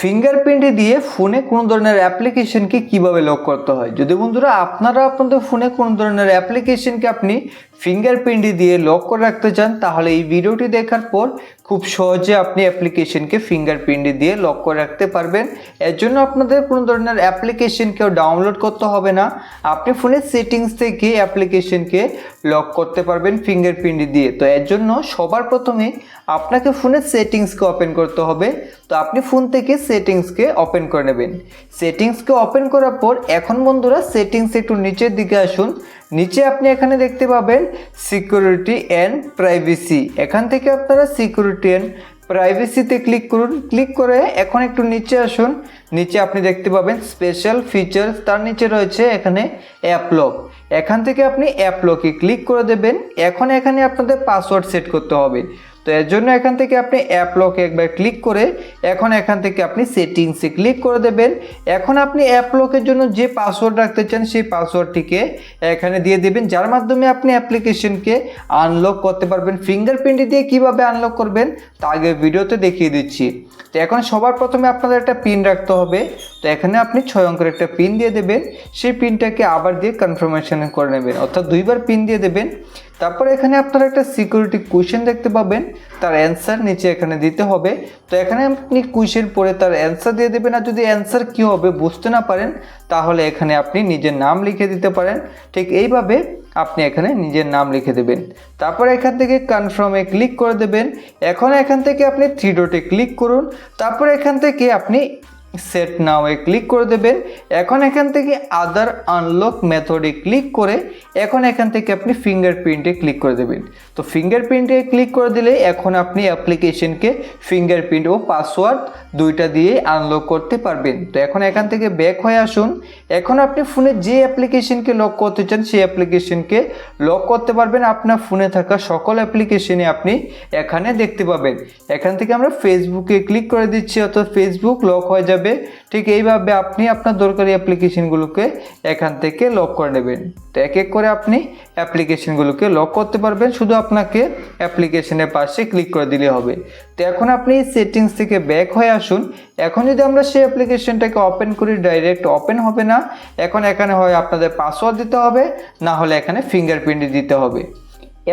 Fingerprint দিয়ে ফোনে কোনো ধরনের অ্যাপ্লিকেশনকে কীভাবে লক করতে হয়? যদি বন্ধুরা আপনারা আপনাদের ফোনে কোনো ধরনের অ্যাপ্লিকেশনকে আপনি ফিঙ্গারপ্রিন্ট দিয়ে লক করে রাখতে চান, তাহলে এই ভিডিওটি দেখার পর খুব সহজে আপনি অ্যাপ্লিকেশনকে ফিঙ্গারপ্রিন্ট দিয়ে লক করে রাখতে পারবেন। এর জন্য আপনাদের কোনো ধরনের অ্যাপ্লিকেশনকেও ডাউনলোড করতে হবে না। আপনি ফোনের সেটিংস থেকে অ্যাপ্লিকেশনকে লক করতে পারবেন ফিঙ্গারপ্রিন্ট দিয়ে। তো এর জন্য সবার প্রথমে আপনাকে ফোনের সেটিংসকে ওপেন করতে হবে। তো আপনি ফোন থেকে সেটিংসকে ওপেন করে নেবেন। সেটিংসকে ওপেন করার পর এখন বন্ধুরা সেটিংস একটু নিচের দিকে আসুন। নিচে আপনি এখানে দেখতে পাবেন সিকিউরিটি অ্যান্ড প্রাইভেসি এখান থেকে আপনারা সিকিউরিটি অ্যান্ড প্রাইভেসিতে ক্লিক করুন। ক্লিক করে এখন একটু নিচে আসুন। নিচে আপনি দেখতে পাবেন স্পেশাল ফিচার্স তার নিচে রয়েছে এখানে অ্যাপ লক এখান থেকে আপনি অ্যাপ লকে ক্লিক করে দেবেন। এখন এখানে আপনাদের পাসওয়ার্ড সেট করতে হবে। তো এর জন্য এখান থেকে আপনি অ্যাপ লকে একবার ক্লিক করে এখন এখান থেকে আপনি সেটিংসে ক্লিক করে দেবেন। এখন আপনি অ্যাপ লকের জন্য যে পাসওয়ার্ড রাখতে চান সেই পাসওয়ার্ডটিকে এখানে দিয়ে দেবেন, যার মাধ্যমে আপনি অ্যাপ্লিকেশনকে আনলক করতে পারবেন। ফিঙ্গারপ্রিন্ট দিয়ে কীভাবে আনলক করবেন তা আগে ভিডিওতে দেখিয়ে দিচ্ছি। তো এখন সবার প্রথমে আপনাদের একটা পিন রাখতে হবে। তো এখানে আপনি ছয় অঙ্কের একটা পিন দিয়ে দেবেন। সেই পিনটাকে আবার দিয়ে কনফার্মেশন করে নেবেন। অর্থাৎ দুইবার পিন দিয়ে দেবেন। তারপর এখানে আপনারা একটা সিকিউরিটি কোয়েশ্চেন দেখতে পাবেন। তার অ্যান্সার নিচে এখানে দিতে হবে। তো এখানে আপনি কোয়েশ্চেন পরে তার অ্যান্সার দিয়ে দেবেন আর যদি অ্যান্সার কী হবে বুঝতে না পারেন, তাহলে এখানে আপনি নিজের নাম লিখে দিতে পারেন। ঠিক এইভাবে আপনি এখানে নিজের নাম লিখে দেবেন। তারপর এখান থেকে কনফার্মে ক্লিক করে দেবেন। এখন এখান থেকে আপনি থ্রি ডটে ক্লিক করুন। তারপর এখান থেকে আপনি সেট নাওয়ে ক্লিক করে দেবেন এখন এখান থেকে আদার আনলক মেথডে ক্লিক করে এখন এখান থেকে আপনি ফিঙ্গারপ্রিন্টে ক্লিক করে দেবেন। তো ফিঙ্গারপ্রিন্টে ক্লিক করে দিলে এখন আপনি অ্যাপ্লিকেশনকে ফিঙ্গারপ্রিন্ট ও পাসওয়ার্ড দুইটা দিয়ে আনলক করতে পারবেন। তো এখন এখান থেকে ব্যাক হয়ে আসুন। এখন আপনি ফোনে যে অ্যাপ্লিকেশনকে লক করতে চান, সেই অ্যাপ্লিকেশনকে লক করতে পারবেন। আপনার ফোনে থাকা সকল অ্যাপ্লিকেশনে আপনি এখানে দেখতে পাবেন। এখান থেকে আমরা ফেসবুকে ক্লিক করে দিচ্ছি, অর্থাৎ ফেসবুক লক হয়ে যাবে। ঠিক এইভাবে আপনি আপনার দরকারি অ্যাপ্লিকেশনগুলোকে এখান থেকে লক করে নেবেন। তো এক এক করে আপনি অ্যাপ্লিকেশনগুলোকে লক করতে পারবেন, শুধু আপনাকে অ্যাপ্লিকেশনের পাশে ক্লিক করে দিলে হবে। তো এখন আপনি সেটিংস থেকে ব্যাক হয়ে আসুন। এখন যদি আমরা সেই অ্যাপ্লিকেশনটাকে ওপেন করি ডাইরেক্ট ওপেন হবে না, এখন এখানে হয় আপনাদের পাসওয়ার্ড দিতে হবে, না হলে এখানে ফিঙ্গারপ্রিন্ট দিতে হবে।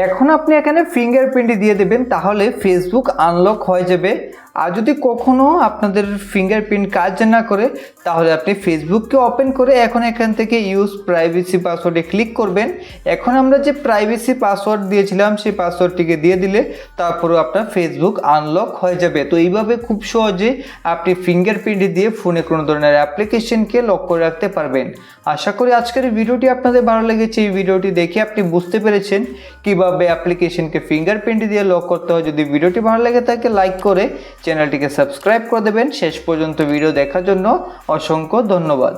এখন আপনি এখানে ফিঙ্গারপ্রিন্ট দিয়ে দেবেন, তাহলে ফেসবুক আনলক হয়ে যাবে। আর যদি কখনও আপনাদের ফিঙ্গারপ্রিন্ট কাজ না করে, তাহলে আপনি ফেসবুককে ওপেন করে এখন এখান থেকে ইউজ প্রাইভেসি পাসওয়ার্ডে ক্লিক করবেন। এখন আমরা যে প্রাইভেসি পাসওয়ার্ড দিয়েছিলাম, সেই পাসওয়ার্ডটিকে দিয়ে দিলে তারপরেও আপনার ফেসবুক আনলক হয়ে যাবে। তো এইভাবে খুব সহজে আপনি ফিঙ্গারপ্রিন্ট দিয়ে ফোনে কোনো ধরনের অ্যাপ্লিকেশনকে লক করে রাখতে পারবেন। আশা করি আজকের ভিডিওটি আপনাদের ভালো লেগেছে। এই ভিডিওটি দেখে আপনি বুঝতে পেরেছেন কীভাবে অ্যাপ্লিকেশনকে ফিঙ্গারপ্রিন্ট দিয়ে লক করতে হয়। যদি ভিডিওটি ভালো লেগে থাকে লাইক করে চ্যানেলটিকে সাবস্ক্রাইব করে দেবেন। শেষ পর্যন্ত ভিডিও দেখার জন্য অসংখ্য ধন্যবাদ।